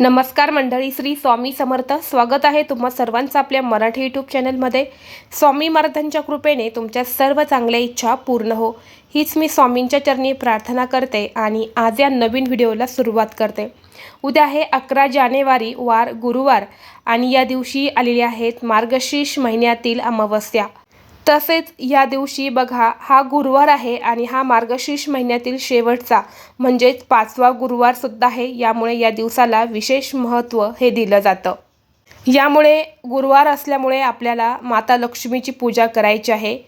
नमस्कार मंडळी श्री स्वामी समर्थ. स्वागत आहे तुम्हा सर्वांचं आपल्या मराठी यूट्यूब चॅनलमध्ये स्वामी महाराजांच्या कृपेने तुमच्या सर्व चांगल्या इच्छा पूर्ण हो. हीच मी स्वामींच्या चरणी प्रार्थना करते आणि आज या नवीन व्हिडिओला सुरुवात करते. उद्या आहे अकरा जानेवारी वार गुरुवार आणि या दिवशी आलेली आहेत मार्गशीर्ष महिन्यातील अमावस्या. तसेच या दिवशी बघा हा गुरुवार आहे आणि हा मार्गशीर्ष महिन्यातील शेवटचा म्हणजेच पाचवा गुरुवार सुद्धा आहे. यामुळे या दिवसाला विशेष महत्त्व हे दिलं जातं. यामुळे गुरुवार असल्यामुळे आपल्याला माता लक्ष्मीची पूजा करायची आहे.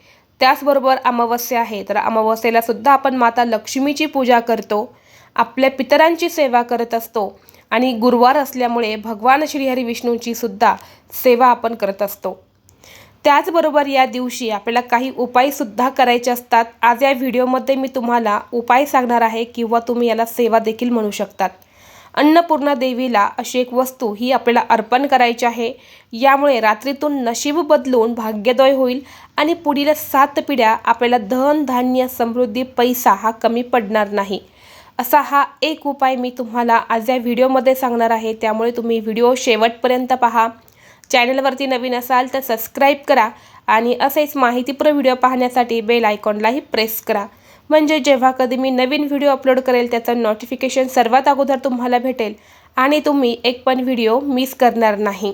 त्याचबरोबर अमावस्या आहे. तर अमावस्येला सुद्धा आपण माता लक्ष्मीची पूजा करतो. आपल्या पितरांची सेवा करत असतो. आणि गुरुवार असल्यामुळे भगवान श्रीहरी विष्णूंची सुद्धा सेवा आपण करत असतो. त्याचबरोबर या दिवशी आपल्याला काही उपायसुद्धा करायचे असतात. आज या व्हिडिओमध्ये मी तुम्हाला उपाय सांगणार आहे किंवा तुम्ही याला सेवा देखील म्हणू शकतात. अन्नपूर्णा देवीला अशी एक वस्तू ही आपल्याला अर्पण करायची आहे. यामुळे रात्रीतून नशीब बदलून भाग्यदय होईल आणि पुढील सात पिढ्या आपल्याला धन धान्य समृद्धी पैसा हा कमी पडणार नाही. असा हा एक उपाय मी तुम्हाला आज या व्हिडिओमध्ये सांगणार आहे. त्यामुळे तुम्ही व्हिडिओ शेवटपर्यंत पहा. चॅनलवरती नवीन असाल तर सबस्क्राईब करा आणि असेच माहितीपूर्ण व्हिडिओ पाहण्यासाठी बेल आयकॉनलाही प्रेस करा. म्हणजे जेव्हा कधी मी नवीन व्हिडिओ अपलोड करेल त्याचं नोटिफिकेशन सर्वात अगोदर तुम्हाला भेटेल आणि तुम्ही एक पण व्हिडिओ मिस करणार नाही.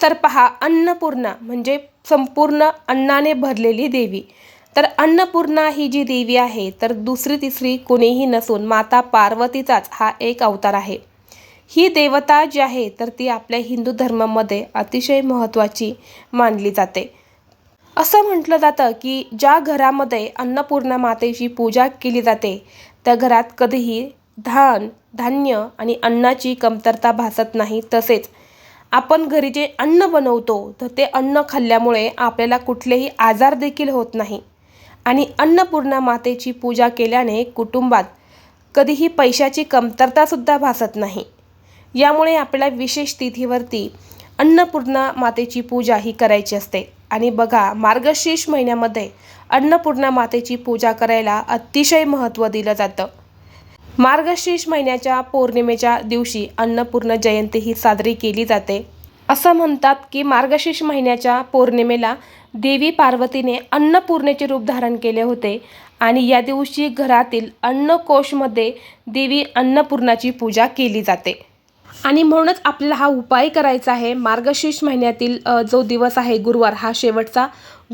तर पहा अन्नपूर्णा म्हणजे संपूर्ण अन्नाने भरलेली देवी. तर अन्नपूर्णा ही जी देवी आहे तर दुसरी तिसरी कोणीही नसून माता पार्वतीचाच हा एक अवतार आहे. ही देवता जी आहे तर ती आपल्या हिंदू धर्मामध्ये अतिशय महत्त्वाची मानली जाते. असं म्हटलं जातं की ज्या घरामध्ये अन्नपूर्णा मातेची पूजा केली जाते त्या घरात कधीही धान धान्य आणि अन्नाची कमतरता भासत नाही. तसेच आपण घरी जे अन्न बनवतो तर ते अन्न खाल्ल्यामुळे आपल्याला कुठलेही आजार देखील होत नाही. आणि अन्नपूर्णा मातेची पूजा केल्याने कुटुंबात कधीही पैशाची कमतरतासुद्धा भासत नाही. यामुळे आपल्याला विशेष तिथीवरती अन्नपूर्णा मातेची पूजा ही करायची असते. आणि बघा मार्गशीर्ष महिन्यामध्ये अन्नपूर्णा मातेची पूजा करायला अतिशय महत्त्व दिलं जातं. मार्गशीर्ष महिन्याच्या पौर्णिमेच्या दिवशी अन्नपूर्ण जयंती ही साजरी केली जाते. असं म्हणतात की मार्गशीर्ष महिन्याच्या पौर्णिमेला देवी पार्वतीने अन्नपूर्णेचे रूप धारण केले होते आणि या दिवशी घरातील अन्नकोशमध्ये देवी अन्नपूर्णाची पूजा केली जाते. आणि म्हणूनच आपल्याला हा उपाय करायचा आहे. मार्गशीर्ष महिन्यातील जो दिवस आहे गुरुवार हा शेवटचा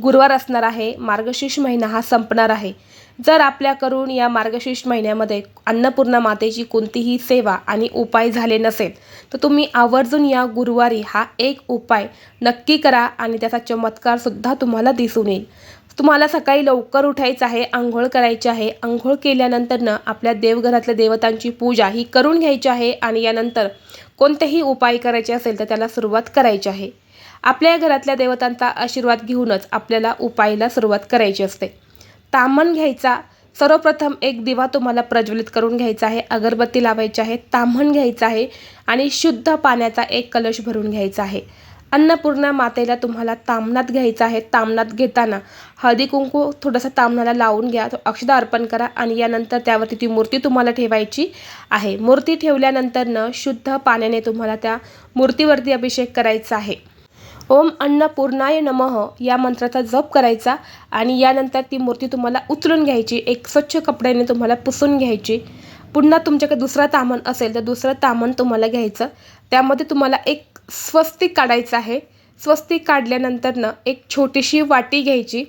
गुरुवार असणार आहे. मार्गशीर्ष महिना हा संपणार आहे. जर आपल्याकडून या मार्गशीर्ष महिन्यामध्ये अन्नपूर्णा मातेची कोणतीही सेवा आणि उपाय झाले नसेल तर तुम्ही आवर्जून या गुरुवारी हा एक उपाय नक्की करा आणि त्याचा चमत्कारसुद्धा तुम्हाला दिसून येईल. तुम्हाला सकाळी लवकर उठायचं आहे आंघोळ करायची आहे. आंघोळ केल्यानंतरनं आपल्या देवघरातल्या देवतांची पूजा ही करून घ्यायची आहे आणि यानंतर कोणतेही उपाय करायचे असेल तर त्याला सुरुवात करायची आहे. आपल्या घरातल्या देवतांचा आशीर्वाद घेऊनच आपल्याला उपायाला सुरुवात करायची असते. तामण घ्यायचा सर्वप्रथम एक दिवा तुम्हाला प्रज्वलित करून घ्यायचा आहे अगरबत्ती लावायची आहे ताम्हण घ्यायचं आहे आणि शुद्ध पाण्याचा एक कलश भरून घ्यायचा आहे. अन्नपूर्णा मातेला तुम्हाला तामणात घ्यायचं आहे. तामणात घेताना हळदी कुंकू थोडंसं तामणाला लावून घ्या. तो अक्षदा अर्पण करा आणि यानंतर त्यावरती ती मूर्ती तुम्हाला ठेवायची आहे. मूर्ती ठेवल्यानंतरनं शुद्ध पाण्याने तुम्हाला त्या मूर्तीवरती अभिषेक करायचा आहे. ओम अन्नपूर्णाय नमः. या मंत्राचा जप करायचा आणि यानंतर ती मूर्ती तुम्हाला उचलून घ्यायची. एक स्वच्छ कपड्याने तुम्हाला पुसून घ्यायची. पुन्हा तुमच्याकडे दुसरा तामण असेल तर दुसरं तामण तुम्हाला घ्यायचं. त्यामध्ये तुम्हाला एक स्वस्तिक काढायचं आहे. स्वस्तिक काढल्यानंतरनं एक छोटीशी वाटी घ्यायची.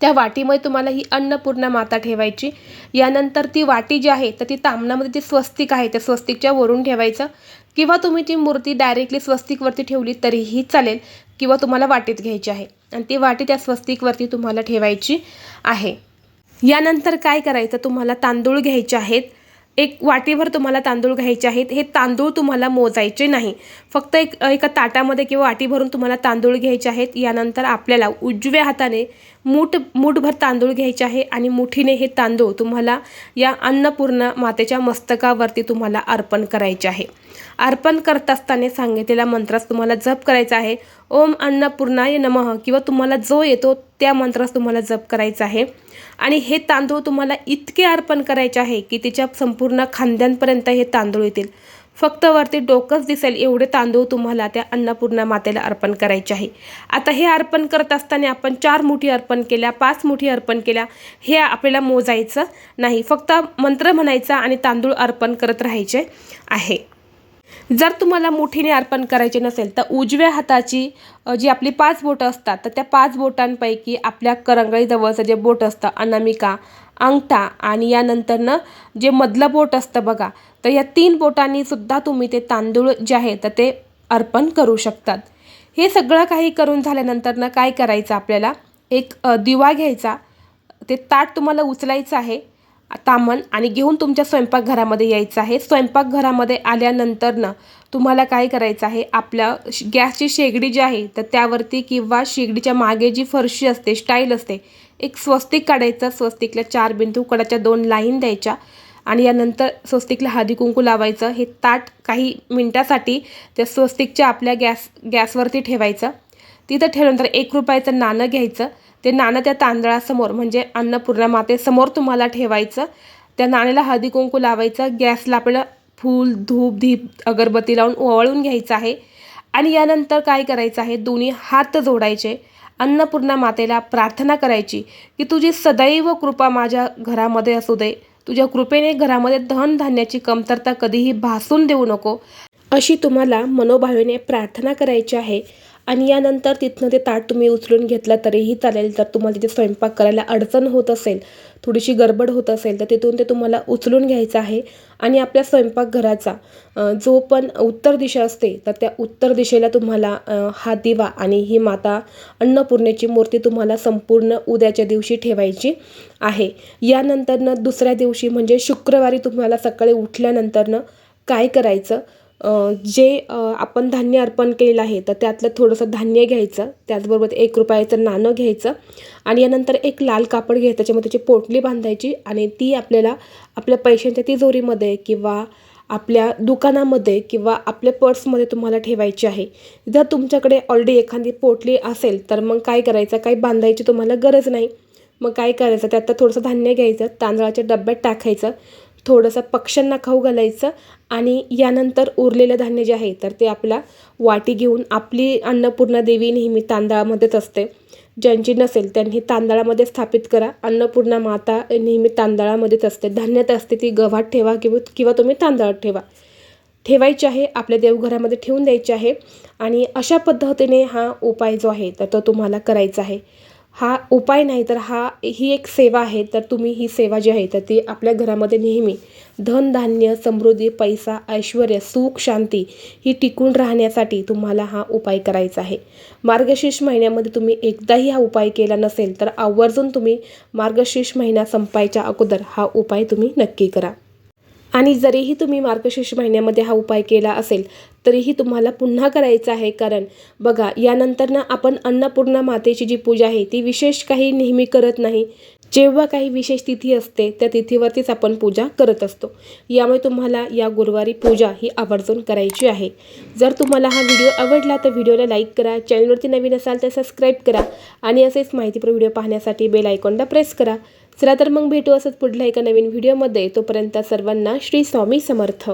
त्या वाटीमध्ये तुम्हाला ही अन्नपूर्णा माता ठेवायची. यानंतर ती वाटी जी आहे तर ती तामणामध्ये जी स्वस्तिक आहे त्या स्वस्तिकच्या वरून ठेवायचं. किंवा तुम्ही ती मूर्ती डायरेक्टली स्वस्तिकवरती ठेवली तरीही चालेल किंवा तुम्हाला वाटीत घ्यायची आहे. आणि ती वाटी त्या स्वस्तिकवरती तुम्हाला ठेवायची आहे. यानंतर काय करायचं? तुम्हाला तांदूळ घ्यायचे आहेत. एक वाटीभर तुम्हाला तांदूळ घ्यायचे आहेत. हे तांदूळ तुम्हाला मोजायचे नाही. फक्त एक एका ताटामध्ये किंवा वाटी भरून तुम्हाला तांदूळ घ्यायचे आहेत. यानंतर आपल्याला उजव्या हाताने मूठ मूठभर तांदूळ घ्यायचे आहे आणि मुठीने हे तांदूळ तुम्हाला या अन्नपूर्ण मातेच्या मस्तकावरती तुम्हाला अर्पण करायचे आहे. अर्पण करत असताना सांगितलेला मंत्रास तुम्हाला जप करायचा आहे. ओम अन्नपूर्णाय नमः किंवा तुम्हाला जो येतो त्या मंत्रास तुम्हाला जप करायचा आहे. आणि हे तांदूळ तुम्हाला इतके अर्पण करायचे आहे की तिच्या संपूर्ण खांद्यांपर्यंत हे तांदूळ येतील. फक्त वरती डोकंच दिसेल एवढे तांदूळ तुम्हाला त्या अन्नपूर्णा मातेला अर्पण करायचे आहे. आता हे अर्पण करत असताना आपण चार मुठी अर्पण केल्या पाच मुठी अर्पण केल्या हे आपल्याला मोजायचं नाही. फक्त मंत्र म्हणायचा आणि तांदूळ अर्पण करत राहायचे आहे. जर तुम्हाला मुठीने अर्पण करायचे नसेल तर उजव्या हाताची जी आपली पाच बोटं असतात तर त्या पाच बोटांपैकी आपल्या करंगळीजवळचं जे बोट असतं अनामिका अंगठा आणि यानंतरनं जे मधलं बोट असतं बघा तर या तीन बोटांनी सुद्धा तुम्ही ते तांदूळ जे आहे तर ते अर्पण करू शकतात. हे सगळं काही करून झाल्यानंतरनं काय करायचं आपल्याला? एक दिवा घ्यायचा. ते ताट तुम्हाला उचलायचं आहे तामण आणि घेऊन तुमच्या स्वयंपाकघरामध्ये यायचं आहे. स्वयंपाकघरामध्ये आल्यानंतरनं तुम्हाला काय करायचं आहे? आपल्या श- गॅसची शेगडी जी आहे तर त्यावरती किंवा शेगडीच्या मागे जी फरशी असते स्टाईल असते एक स्वस्तिक काढायचं स्वस्तिकला चार बिंदू कडाच्या दोन लाईन द्यायच्या आणि यानंतर स्वस्तिकला हळदी कुंकू लावायचं. हे ताट काही मिनटासाठी त्या स्वस्तिकच्या आपल्या गॅस गॅसवरती ठेवायचं. तिथं ठेवल्यानंतर एक रुपयाचं नाणं घ्यायचं. ते नाणं त्या तांदळासमोर म्हणजे अन्नपूर्णा मातेसमोर तुम्हाला ठेवायचं. त्या नाण्याला हळदी कुंकू लावायचं. गॅसला आपल्याला फूल धूप धीप अगरबत्ती लावून ओवाळून घ्यायचं आहे. आणि यानंतर काय करायचं आहे? दोन्ही हात जोडायचे. अन्नपूर्णा मातेला प्रार्थना करायची की तुझी सदैव कृपा माझ्या घरामध्ये असू दे. तुझ्या कृपेने घरामध्ये धनधान्याची कमतरता कधीही भासून देऊ नको. अशी तुम्हाला मनोभावेने प्रार्थना करायची आहे. आणि यानंतर तिथनं ते ताट तुम्ही उचलून घेतलं तरीही चालेल. जर तुम्हाला तिथे स्वयंपाक करायला अडचण होत असेल थोडीशी गडबड होत असेल तर तिथून ते तुम्हाला उचलून घ्यायचं आहे आणि आपल्या स्वयंपाकघराचा जो पण उत्तर दिशा असते तर त्या उत्तर दिशेला तुम्हाला हा दिवा आणि ही माता अन्नपूर्णेची मूर्ती तुम्हाला संपूर्ण उद्याच्या दिवशी ठेवायची आहे. यानंतरनं दुसऱ्या दिवशी म्हणजे शुक्रवारी तुम्हाला सकाळी उठल्यानंतरनं काय करायचं? जे आपण धान्य अर्पण केलेलं आहे तर त्यातलं थोडंसं धान्य घ्यायचं त्याचबरोबर एक रुपयाचं नाणं घ्यायचं आणि यानंतर एक लाल कापड घ्यायचं त्याच्यामध्ये त्याची पोटली बांधायची आणि ती आपल्याला आपल्या पैशांच्या तिजोरीमध्ये किंवा आपल्या दुकानामध्ये किंवा आपल्या पर्समध्ये तुम्हाला ठेवायची आहे. जर तुमच्याकडे ऑलरेडी एखादी पोटली असेल तर मग काय करायचं? काही बांधायची तुम्हाला गरज नाही. मग काय करायचं? त्यात थोडंसं धान्य घ्यायचं तांदळाच्या डब्यात टाकायचं. थोडंसं पक्ष्यांना खाऊ घालायचं आणि यानंतर उरलेलं धान्य जे आहे तर ते आपला वाटी घेऊन आपली अन्नपूर्णा देवी नेहमी तांदळामध्येच असते. ज्यांची नसेल त्यांनी तांदळामध्ये स्थापित करा. अन्नपूर्णा माता नेहमी तांदळामध्येच असते. धान्यात असते ती गव्हात ठेवा किंवा किंवा तुम्ही तांदळात ठेवा. ठेवायची आहे आपल्या देवघरामध्ये ठेवून द्यायची आहे आणि अशा पद्धतीने हा उपाय जो आहे तर तो तुम्हाला करायचा आहे. हा उपाय नाही तर हा ही एक सेवा आहे तर तुम्ही ही सेवा जी आहे तर ती आपल्या घरामध्ये नेहमी धनधान्य समृद्धी पैसा ऐश्वर सुख शांती ही टिकून राहण्यासाठी तुम्हाला हा उपाय करायचा आहे. मार्गशीर्ष महिन्यामध्ये तुम्ही एकदाही हा उपाय केला नसेल तर आवर्जून तुम्ही मार्गशीर्ष महिना संपायच्या अगोदर हा उपाय तुम्ही नक्की करा. आणि जरीही तुम्ही मार्गशीर्ष महिन्यामध्ये हा उपाय केला असेल तरीही तुम्हाला पुन्हा करायचा आहे. कारण बघा यानंतरनं आपण अन्नपूर्णा मातेची जी पूजा आहे ती विशेष काही नेहमी करत नाही. जेव्हा काही विशेष तिथी असते त्या तिथीवरतीच आपण पूजा करत असतो. यामुळे तुम्हाला या गुरुवारी पूजा ही आवर्जून करायची आहे. जर तुम्हाला हा व्हिडिओ आवडला तर व्हिडिओला लाईक करा चॅनलवरती नवीन असाल तर सबस्क्राईब करा आणि असेच माहितीपूर्ण व्हिडिओ पाहण्यासाठी बेल आयकॉनला प्रेस करा. चला तर मग भेटू असंच पुढल्या एका नवीन व्हिडिओमध्ये तोपर्यंत सर्वांना श्री स्वामी समर्थ.